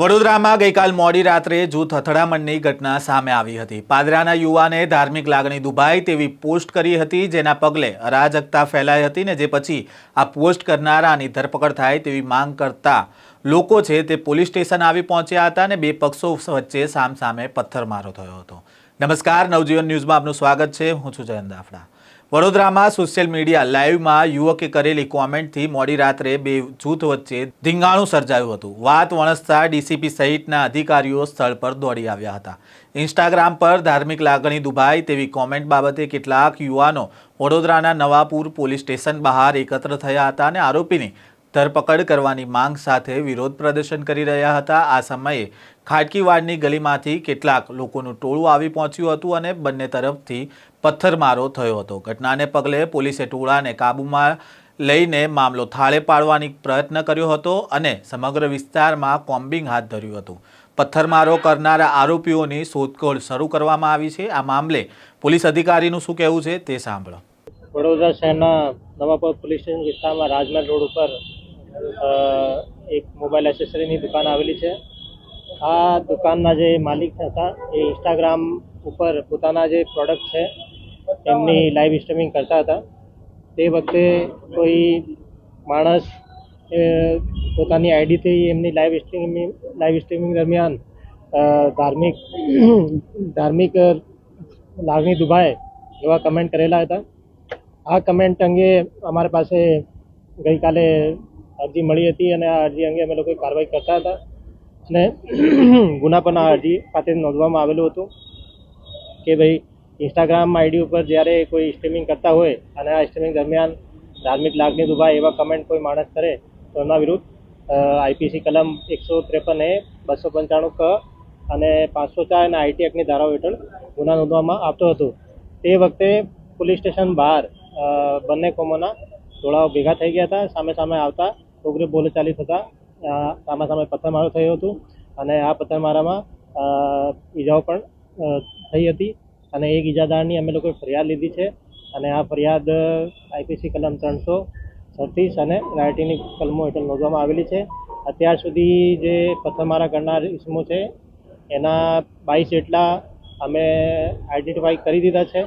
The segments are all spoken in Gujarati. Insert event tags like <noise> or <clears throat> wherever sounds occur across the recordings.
વડોદરામાં ગઈકાલ મોડી રાત્રે જૂથ અથડામણની ઘટના સામે આવી હતી. પાદરાના યુવાને ધાર્મિક લાગણી દુભાઈ તેવી પોસ્ટ કરી હતી, જેના પગલે અરાજકતા ફેલાઈ હતી ને જે પછી આ પોસ્ટ કરનારાની ધરપકડ થાય તેવી માંગ કરતા લોકો છે તે પોલીસ સ્ટેશન આવી પહોંચ્યા હતા અને બે પક્ષો વચ્ચે સામસામે પથ્થરમારો થયો હતો. નમસ્કાર, નવજીવન ન્યૂઝમાં આપનું સ્વાગત છે. હું છું જયંત દાફડા. વડોદરામાં સોશિયલ મીડિયા લાઈવમાં યુવકે કરેલી કોમેન્ટથી મોડી રાત્રે બે જૂથ વચ્ચે ધીંગાણું સર્જાયું હતું. વાત વણસતા ડીસીપી સહિતના અધિકારીઓ સ્થળ પર દોડી આવ્યા હતા. ઇન્સ્ટાગ્રામ પર ધાર્મિક લાગણી દુભાઈ તેવી કોમેન્ટ બાબતે કેટલાક યુવાનો વડોદરાના નવાપુર પોલીસ સ્ટેશન બહાર એકત્ર થયા હતા અને આરોપીની ધરપકડ કરવાની માંગ સાથે વિરોધ પ્રદર્શન કરી રહ્યા હતા. આ સમયે ખાટકીવાડની ગલીમાંથી કેટલાક લોકોનું ટોળું આવી પહોંચ્યું હતું અને બંને તરફથી પથ્થરમારો થયો હતો. ઘટનાને પગલે પોલીસે ટોળાને કાબૂમાં લઈને મામલો થાળે પાડવાની પ્રયત્ન કર્યો હતો અને સમગ્ર વિસ્તારમાં કોમ્બિંગ હાથ ધર્યું હતું. પથ્થરમારો કરનારા આરોપીઓની શોધખોળ શરૂ કરવામાં આવી છે. આ મામલે પોલીસ અધિકારીનું શું કહેવું છે તે સાંભળો. વડોદરા શહેરના નવાપુર પોલીસ સ્ટેશન વિસ્તારમાં રાજમહેલ રોડ ઉપર એક મોબાઈલ એસેસરીની દુકાન આવેલી છે. આ દુકાનના જે માલિક હતા, એ ઇન્સ્ટાગ્રામ ઉપર પોતાના જે પ્રોડક્ટ છે, એમની લાઈવ સ્ટ્રીમિંગ કરતા હતા. તે વખતે કોઈ માણસ પોતાની આઈડીથી એમની લાઈવ સ્ટ્રીમિંગ લાઈવ સ્ટ્રીમિંગ દરમિયાન ધાર્મિક <clears throat> ધાર્મિક લાગણી દુભાય એવા કમેન્ટ કરેલા હતા. આ કમેન્ટ અંગે અમારી પાસે ગઈકાલે અરજી મળી હતી અને આ અરજી અંગે અમે લોકો કાર્યવાહી કરતા હતા અને <clears throat> ગુના પણ આ અરજી ખાતે નોંધવામાં આવેલું હતું કે ભાઈ ઇન્સ્ટાગ્રામ આઈડી ઉપર જ્યારે કોઈ સ્ટ્રીમિંગ કરતા હોય અને આ સ્ટ્રીમિંગ દરમિયાન ધાર્મિક લાગણી દુભાય એવા કમેન્ટ કોઈ માણસ કરે તો એના વિરુદ્ધ આઈપીસી કલમ એકસો ત્રેપન એ બસો પંચાણું ક અને પાંચસો ચાર અને આઈટી એક્ટની ધારાઓ હેઠળ ગુના નોંધવામાં આવતો હતો. તે વખતે પોલીસ સ્ટેશન બહાર બંને કોમોના ટોળાઓ ભેગા થઈ ગયા હતા, સામે સામે આવતા ઉગ્ર બોલેચાલી થતાં સામાસામે સામે સામે પથ્થરમારો થયો હતો અને આ પથ્થરમારામાં ઈજાઓ પણ થઈ હતી અને એક ઈજાદારની અમે લોકોએ ફરિયાદ લીધી છે અને આ ફરિયાદ આઈપીસી કલમ ત્રણસો છત્રીસ અને રાયટીની કલમો હેઠળ નોંધવામાં આવેલી છે. અત્યાર સુધી જે પથ્થરમારા કરનાર ઇસમો છે, એના બાવીસ જેટલા અમે આઈડેન્ટિફાઈ કરી દીધા છે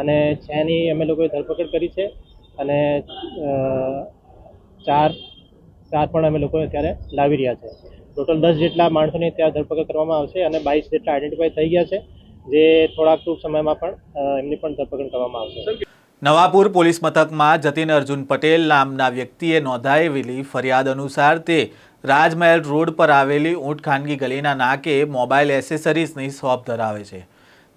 અને છની અમે લોકોએ ધરપકડ કરી છે અને ચાર ચાર પણ અમે લોકો અત્યારે લાવી રહ્યા છે. ટોટલ દસ જેટલા માણસોની ત્યાં ધરપકડ કરવામાં આવશે અને બાવીસ જેટલા આઈડેન્ટિફાઈ થઈ ગયા છે, જે થોડાક ટૂંક સમયમાં પણ એમની પણ ધરપકડ કરવામાં આવશે. નવાપુર પોલીસ મથકમાં જતીન અર્જુન પટેલ નામના વ્યક્તિએ નોંધાવેલી ફરિયાદ અનુસાર તે રાજમહેલ રોડ પર આવેલી ઊંટ ખાનગી ગલીના નાકે મોબાઈલ એસેસરીઝની શોપ ધરાવે છે.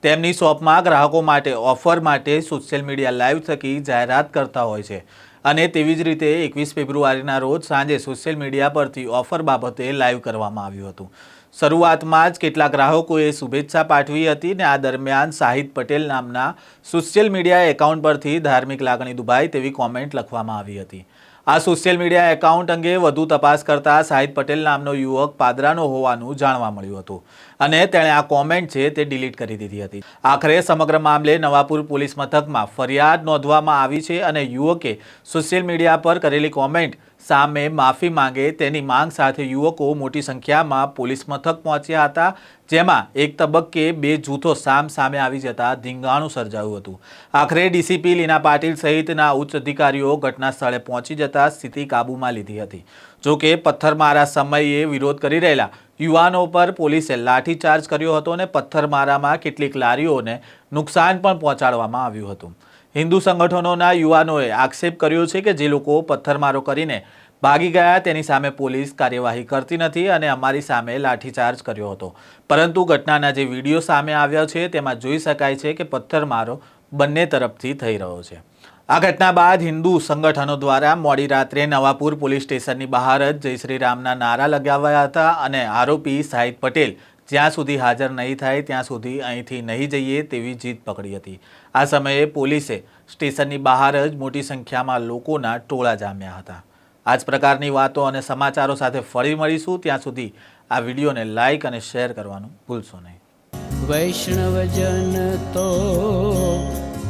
તેમની શોપમાં ગ્રાહકો માટે ઓફર માટે સોશિયલ મીડિયા લાઈવ થકી જાહેરાત કરતા હોય છે. અને તેવી જ રીતે એકવીસ ફેબ્રુઆરીના રોજ સાંજે સોશિયલ મીડિયા પરથી ઓફર બાબતે લાઈવ કરવામાં આવ્યું હતું. શરૂઆતમાં જ કેટલાક ગ્રાહકોએ શુભેચ્છા પાઠવી હતી ને આ દરમિયાન સાહિદ પટેલ નામના સોશિયલ મીડિયા એકાઉન્ટ પરથી ધાર્મિક લાગણી દુભાઈ તેવી કોમેન્ટ લખવામાં આવી હતી. આ સોશિયલ મીડિયા એકાઉન્ટ અંગે વધુ તપાસ કરતા સાહિદ પટેલ નામનો યુવક પાદરાનો હોવાનું જાણવા મળ્યું હતું. અને તેણે આ કોમેન્ટ છે તે ડિલીટ કરી દીધી હતી. આખરે સમગ્ર મામલે નવાપુર પોલીસ મથકમાં ફરિયાદ નોંધવામાં આવી છે અને યુવકે સોશિયલ મીડિયા પર કરેલી કોમેન્ટ સામે માફી માંગે તેની માંગ સાથે યુવકો મોટી સંખ્યામાં પોલીસ મથક પહોંચ્યા હતા, જેમાં એક તબક્કે બે જૂથો સામ સામે આવી જતા ધીંગાણું સર્જાયું હતું. આખરે ડીસીપી લીના પાટીલ સહિતના ઉચ્ચ અધિકારીઓ ઘટના સ્થળે પહોંચી જતા સ્થિતિ કાબૂમાં લીધી હતી. જોકે પથ્થરમારા સમયે વિરોધ કરી રહેલા યુવાનો પર પોલીસે લાઠીચાર્જ કર્યો હતો અને પથ્થરમારામાં કેટલીક લારીઓને નુકસાન પણ પહોંચાડવામાં આવ્યું હતું. હિન્દુ સંગઠનોના યુવાનોએ આક્ષેપ કર્યો છે કે જે લોકો પથ્થરમારો કરીને ભાગી ગયા, તેની સામે પોલીસ કાર્યવાહી કરતી નથી અને અમારી સામે લાઠીચાર્જ કર્યો હતો. પરંતુ ઘટનાના જે વીડિયો સામે આવ્યા છે, તેમાં જોઈ શકાય છે કે પથ્થરમારો બંને તરફથી થઈ રહ્યો છે. આ ઘટના બાદ હિન્દુ સંગઠનો દ્વારા મોડી રાત્રે નવાપુર પોલીસ સ્ટેશનની બહાર જ જય શ્રી રામના નારા લગાવ્યા હતા અને આરોપી સાહિદ પટેલ જ્યાં સુધી હાજર નહીં થાય ત્યાં સુધી અહીંથી નહીં જઈએ તેવી જીત પકડી હતી. આ સમયે પોલીસે સ્ટેશનની બહાર જ મોટી સંખ્યામાં લોકોના ટોળા જામ્યા હતા. આ જ પ્રકારની વાતો અને સમાચારો સાથે ફરી મળીશું. ત્યાં સુધી આ વિડીયોને લાઇક અને શેર કરવાનું ભૂલશો નહીં. વૈષ્ણવજન તો